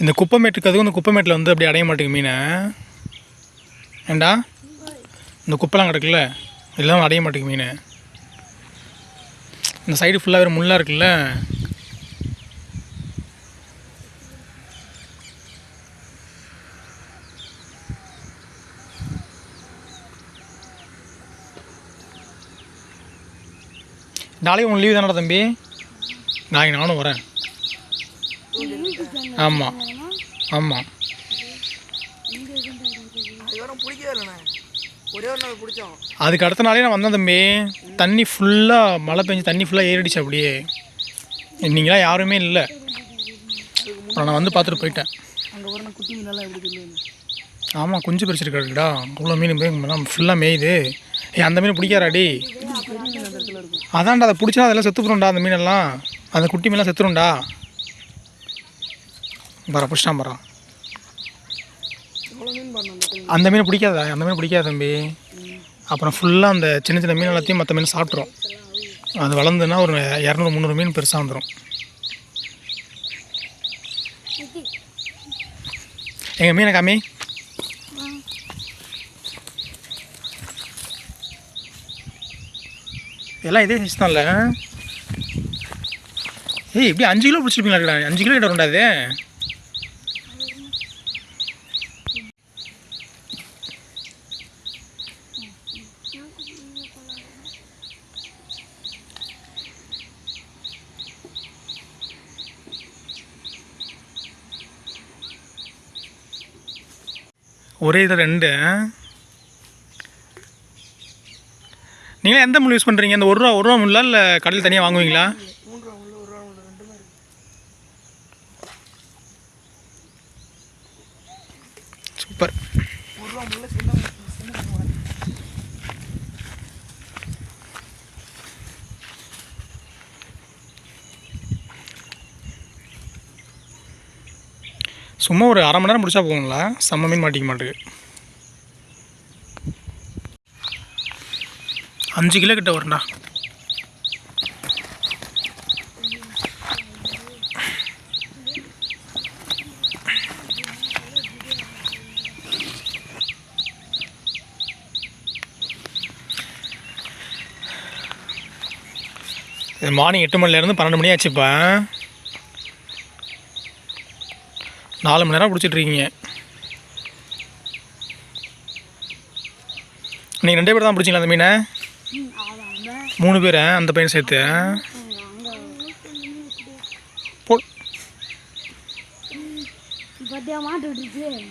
இந்த குப்பைமேட்டுக்கு அதுவும் இந்த குப்பை மேட்டில் வந்து அப்படி அடைய மாட்டேங்குது மீனை. ஏண்டா? இந்த குப்பைலாம் கிடக்குல்ல? இதெல்லாம் அடைய மாட்டேங்குது மீன். இந்த சைடு ஃபுல்லாக வேறு முள்ளாக இருக்குல்ல? நாளைக்கு உன் லீவு தானடா தம்பி? நாளைக்கு நானும் வரேன். ஆமாம் ஆமாம் அதுக்கு அடுத்த நாளே நான் வந்தேன் தம்பி. தண்ணி ஃபுல்லாக மழை பெஞ்சு தண்ணி ஃபுல்லாக ஏறிடுச்சு அப்படியே. நீங்களாம் யாருமே இல்லை. அப்புறம் நான் வந்து பார்த்துட்டு போயிட்டேன். ஆமாம் குஞ்சு பிரிச்சிருக்காருடா அவ்வளோ மீன் போய் ஃபுல்லாக மேயுது. ஏ அந்த மீன் பிடிக்காராடி அதான்டா அதை பிடிச்சா அதெல்லாம் செத்துப்புறோம்டா அந்த மீனெல்லாம். அந்த குட்டி மீனெலாம் செத்துரும்டா. பரா பிடிச்சிட்டான் பரா. அந்த மீன் பிடிக்காதா? அந்த மீன் பிடிக்காது தம்பி? அப்புறம் ஃபுல்லாக அந்த சின்ன சின்ன மீன் எல்லாத்தையும் மற்ற மீன் சாப்பிட்ரும் அது வளர்ந்துன்னா ஒரு இரநூறு முந்நூறு மீன் பெருசாக வந்துடும் எங்கள் மீனை காமி? எல்லாம் இதே சைஸ் தான்ல. ஏய் இப்படி அஞ்சு கிலோ பிடிச்சிருப்பீங்களா அஞ்சு கிலோ கிட்ட வரும்டா ஒரே இது ரெண்டு. நீங்கள் எந்த முள் யூஸ் பண்ணுறீங்க இந்த ஒரு ரூபா ஒரு ரூபா முள்ளா இல்லை கடையில் தனியாக வாங்குவீங்களா? சூப்பர். சும்மா ஒரு அரை மணி நேரம் முடிச்சா போகுங்களா செம்ம மீன் மாட்டிக்க மாட்டேங்குது அஞ்சு கிலோ கிட்ட வரும்டா. இது மார்னிங் எட்டு மணிலேருந்து பன்னெண்டு மணி ஆச்சு இப்போ நாலு மணி நேரம் பிடிச்சிட்டு இருக்கீங்க. நீங்கள் ரெண்டே பேர் தான் பிடிச்சிங்களா அந்த மீனை? மூணு பேர்? அந்த பையன் சேர்த்து. போ. மாட்டு விட்டுருச்சு